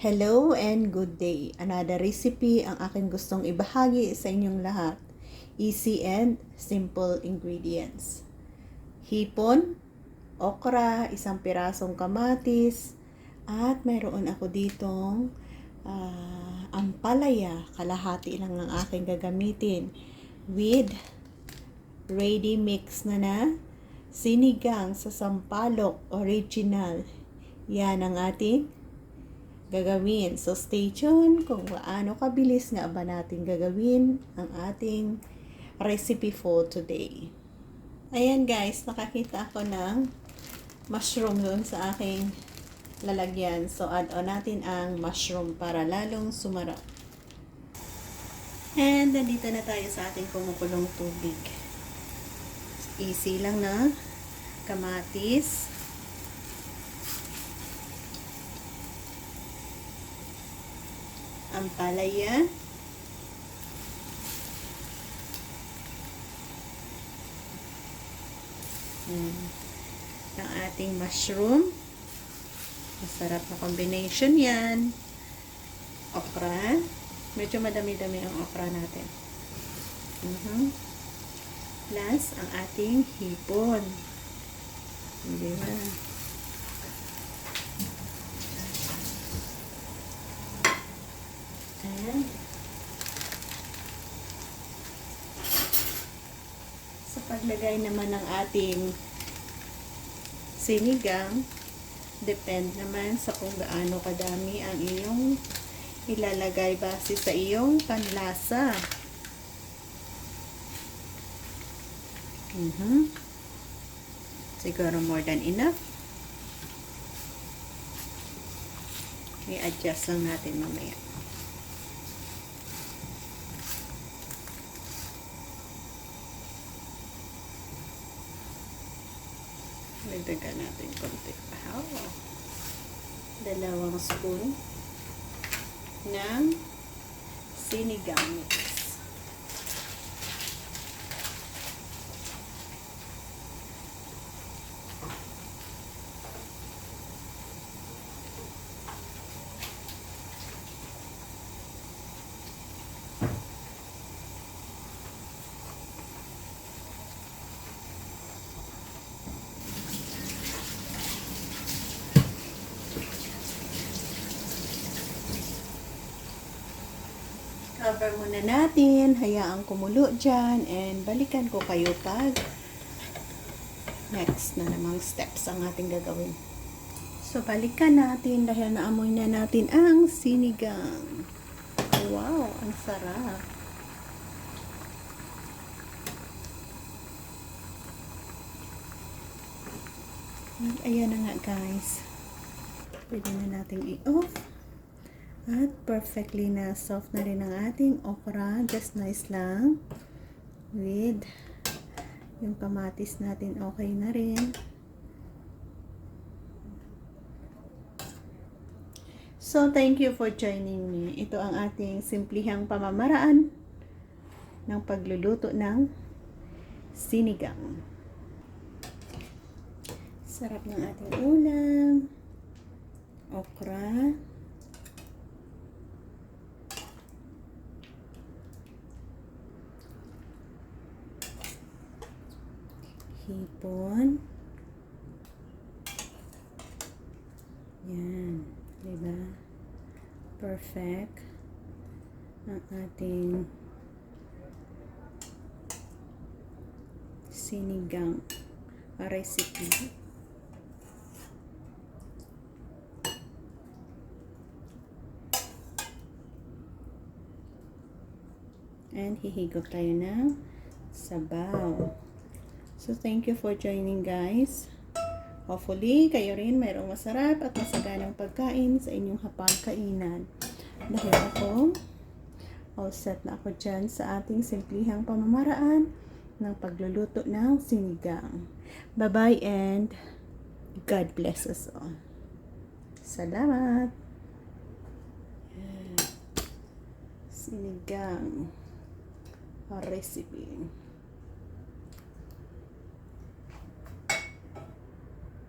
Hello and good day. Another recipe ang aking gustong ibahagi sa inyong lahat. Easy and simple ingredients. Hipon, okra, isang pirasong kamatis, at mayroon ako ditong ah, ampalaya. Kalahati lang ang aking gagamitin with ready mix na na sinigang sa sampalok original. Yan ang ating gagawin. So, stay tuned kung paano kabilis nga ba natin gagawin ang ating recipe for today. Ayan guys, nakakita ako ng mushroom doon sa aking lalagyan. So, add on natin ang mushroom para lalong sumarap. And, nandito na tayo sa ating kumukulong tubig. Easy lang na kamatis, ampalaya, Yan. ang ating mushroom. Masarap na combination yan. Okra. Medyo madami-dami ang okra natin. Mhm. Plus, ang ating hipon. Hindi ba? Ayan. Sa paglagay naman ng ating sinigang, depend naman sa kung gaano kadami ang iyong ilalagay base sa iyong panlasa. Mhm. Siguro more than enough. I-adjust lang natin mamaya. Dagdagan natin konti pa. Oh. Dalawang spoon ng sinigang mix. Cover muna natin. Hayaan kumulo dyan. And balikan ko kayo pag next na namang steps ang ating gagawin. So, balikan natin dahil naamoy na natin ang sinigang. Wow, ang sarap. Ayan na nga guys. Pwede na natin i-off. At perfectly na soft na rin ang ating okra. Just nice lang. With yung kamatis natin okay na rin. So, thank you for joining me. Ito ang ating simplihang pamamaraan ng pagluluto ng sinigang. Sarap ng ating ulam. Okra. Hipon. Yan. Diba? Perfect. Ang ating sinigang recipe. And hihigop tayo ng sabaw. So, thank you for joining guys. Hopefully, kayo rin mayroong masarap at masaganang pagkain sa inyong hapagkainan. Dahil ako, all set na ako dyan sa ating simplihang pamamaraan ng pagluluto ng sinigang. Bye-bye and God bless us all. Salamat! Sinigang recipe.